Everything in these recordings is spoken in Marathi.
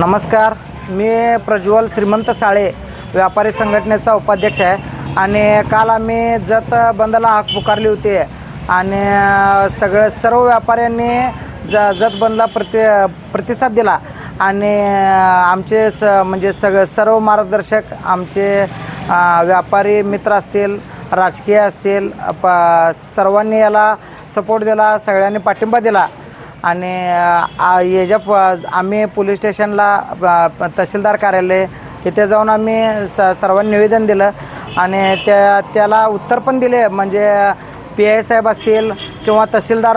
नमस्कार मी प्रज्वल श्रीमंत साळे व्यापारी संघटनेचा उपाध्यक्ष आहे. आणि काल आम्ही जत बंदला हाक पुकारली होती. आणि सगळं सर्व व्यापाऱ्यांनी ज जत बंदला प्रति प्रतिसाद दिला. आणि आमचे स म्हणजे सग सर्व मार्गदर्शक आमचे व्यापारी मित्र असतील राजकीय असतील प सर्वांनी याला सपोर्ट दिला सगळ्यांनी पाठिंबा दिला. आणि याच्या प आम्ही पोलीस स्टेशनला तहसीलदार कार्यालय इथे जाऊन आम्ही स सर्वांनी निवेदन दिलं. आणि त्या त्याला उत्तर पण दिले म्हणजे पी आय साहेब असतील किंवा तहसीलदार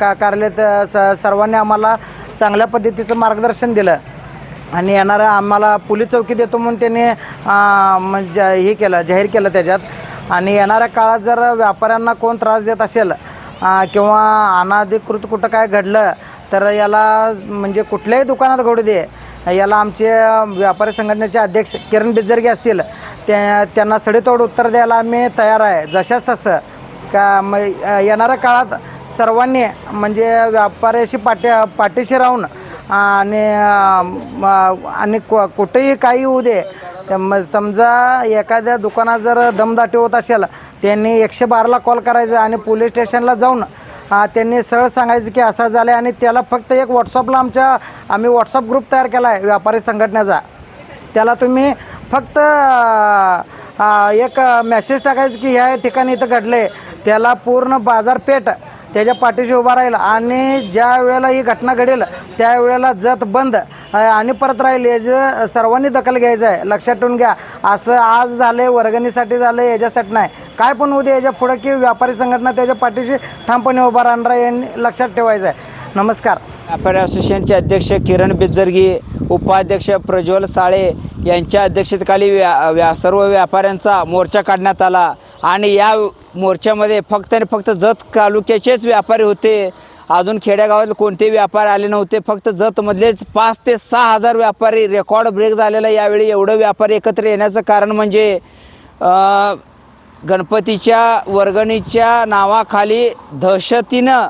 का कार्यालयात स सर्वांनी आम्हाला चांगल्या पद्धतीचं मार्गदर्शन दिलं. आणि येणारा आम्हाला पोलीस चौकी देतो म्हणून त्यांनी म्हणजे हे केलं जाहीर केलं त्याच्यात. आणि येणाऱ्या काळात जर व्यापाऱ्यांना कोण त्रास देत असेल किंवा अनाधिकृत कुठं काय घडलं तर याला म्हणजे कुठल्याही दुकानात घडू दे. याला आमचे व्यापारी संघटनेचे अध्यक्ष किरण बिजर्गे असतील त्या त्यांना सडेतोड उत्तर द्यायला आम्ही तयार आहे. जशाच तसं. का म येणाऱ्या काळात सर्वांनी म्हणजे व्यापाऱ्याशी पाठी पाठीशी राहून आणि आणि कुठेही काही होऊ दे मग समजा एखाद्या दुकानात जर दमदाटी होत असेल त्यांनी एकशे बाराला कॉल करायचा आणि पोलीस स्टेशनला जाऊन आ, त्यांनी सरळ सांगायचं की असं झालं आहे आणि त्याला फक्त एक व्हॉट्सअपला आमच्या आम्ही व्हॉट्सअप ग्रुप तयार केला आहे व्यापारी संघटनेचा. त्याला तुम्ही फक्त आ, एक मेसेज टाकायचं की ह्या ठिकाणी इथं घडले त्याला पूर्ण बाजारपेठ त्याच्या पाठीशी उभा राहील. आणि ज्या वेळेला ही घटना घडेल त्यावेळेला जत बंद आणि परत राहील याचं सर्वांनी दखल घ्यायचं आहे लक्षात ठेवून घ्या. असं आज झालं वर्गणीसाठी झालं याच्यासाठी नाही. काय पण होऊ दे याच्या पुढं की व्यापारी संघटना त्याच्या पाठीशी ठामपणे उभा राहणार आहे यांनी लक्षात ठेवायचं आहे. नमस्कार. व्यापारी असोसिएशनचे अध्यक्ष किरण बिजर्गी उपाध्यक्ष प्रज्वल साळे यांच्या अध्यक्षतेखाली व्या व्या सर्व व्यापाऱ्यांचा मोर्चा काढण्यात आला. आणि या मोर्चामध्ये फक्त आणि फक्त जत तालुक्याचेच व्यापारी होते. अजून खेड्यागावात कोणतेही व्यापारी आले नव्हते. फक्त जतमधलेच पाच ते सहा हजार व्यापारी रेकॉर्ड ब्रेक झालेला यावेळी एवढं व्यापारी एकत्र येण्याचं कारण म्हणजे गणपतीच्या वर्गणीच्या नावाखाली दहशतीनं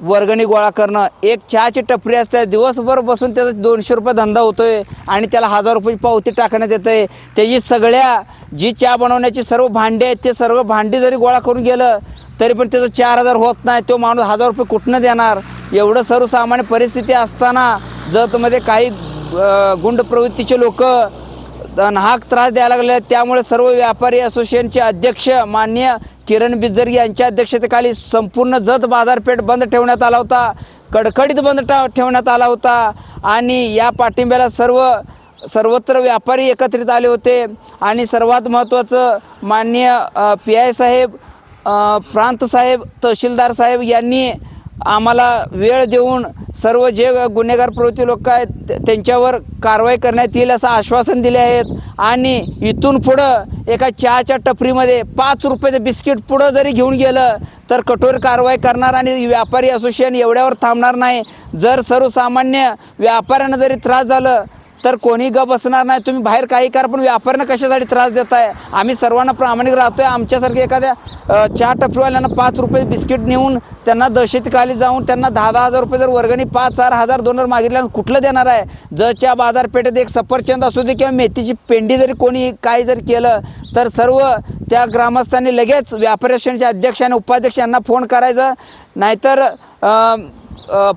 वर्गणी गोळा करणं एक चहाची टपरी असते दिवसभर बसून त्याचा दोनशे रुपये धंदा होतोय आणि त्याला हजार रुपये पावती टाकण्यात येते आहे त्याची सगळ्या जी चहा बनवण्याची सर्व भांडी आहेत ते सर्व भांडी जरी गोळा करून गेलं तरी पण त्याचं चार हजार होत नाही तो माणूस हजार रुपये कुठनं देणार? एवढं सर्वसामान्य परिस्थिती असताना जतमध्ये काही गुंड प्रवृत्तीचे लोक नाहक त्रास द्यायला लागले त्यामुळे सर्व व्यापारी असोसिएशनचे अध्यक्ष मान्य किरण बिजर यांच्या अध्यक्षतेखाली संपूर्ण जत बाजारपेठ बंद ठेवण्यात आला होता. कडकडीत बंद ठेवण्यात आला होता. आणि या पाठिंब्याला सर्व सर्वत्र व्यापारी एकत्रित आले होते. आणि सर्वात महत्त्वाचं माननीय पी आय साहेब प्रांत साहेब तहसीलदार साहेब यांनी आम्हाला वेळ देऊन सर्व जे गुन्हेगार प्रवृत्ती लोक आहेत त्यांच्यावर कारवाई करण्यात येईल असं आश्वासन दिले आहेत. आणि इथून पुढं एका चहाच्या टपरीमध्ये पाच रुपयाचं बिस्किट पुढं जरी घेऊन गेलं तर कठोर कारवाई करणार आणि व्यापारी असोसिएशन एवढ्यावर थांबणार नाही. जर सर्वसामान्य व्यापाऱ्यांना जरी त्रास झालं तर कोणी ग बसणार नाही. तुम्ही बाहेर काही करा पण व्यापाऱ्यांना कशासाठी त्रास देताय? आम्ही सर्वांना प्रामाणिक राहतोय. आमच्यासारखे एखाद्या चार चहा टपरीवाल्यांना पाच रुपये बिस्किट नेऊन त्यांना दहशतीखाली जाऊन त्यांना दहा दहा हजार रुपये जर वर्गणी पाच चार हजार दोन हजार मागितल्यानं कुठलं देणार आहे? जच्या बाजारपेठेत एक सफरचंद असू दे किंवा मेथीची पेंडी जरी कोणी काही जर केलं तर सर्व त्या ग्रामस्थांनी लगेच व्यापारी असोसिएशनचे अध्यक्ष आणि उपाध्यक्ष यांना फोन करायचा. नाहीतर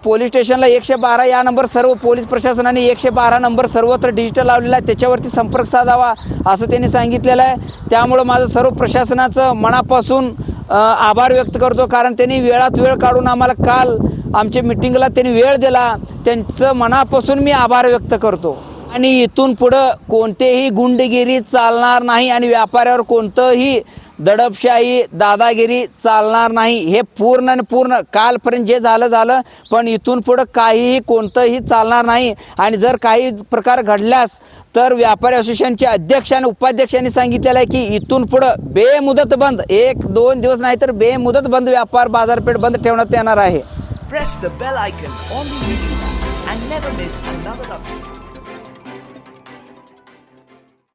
पोलीस स्टेशनला एकशे बारा या नंबर सर्व पोलीस प्रशासनाने एकशे बारा नंबर सर्वत्र डिजिटल लावलेला आहे. त्याच्यावरती संपर्क साधावा असं त्यांनी सांगितलेलं आहे. त्यामुळं माझं सर्व प्रशासनाचं मनापासून आभार व्यक्त करतो. कारण त्यांनी वेळात वेळ काढून आम्हाला काल आमच्या मिटिंगला त्यांनी वेळ दिला. त्यांचं मनापासून मी आभार व्यक्त करतो. आणि इथून पुढं कोणतेही गुंडगिरी चालणार नाही आणि व्यापाऱ्यावर कोणतंही दडपशाही दादागिरी चालणार नाही. हे पूर्ण आणि पूर्ण कालपर्यंत जे झालं झालं. पण इथून पुढं काहीही कोणतंही चालणार नाही. आणि जर काही प्रकार घडल्यास तर व्यापारी असोसिएशनचे अध्यक्ष आणि उपाध्यक्षांनी सांगितलेलं आहे की इथून पुढं बेमुदत बंद. एक दोन दिवस नाही तर बेमुदत बंद व्यापार बाजारपेठ बंद ठेवण्यात येणार आहे.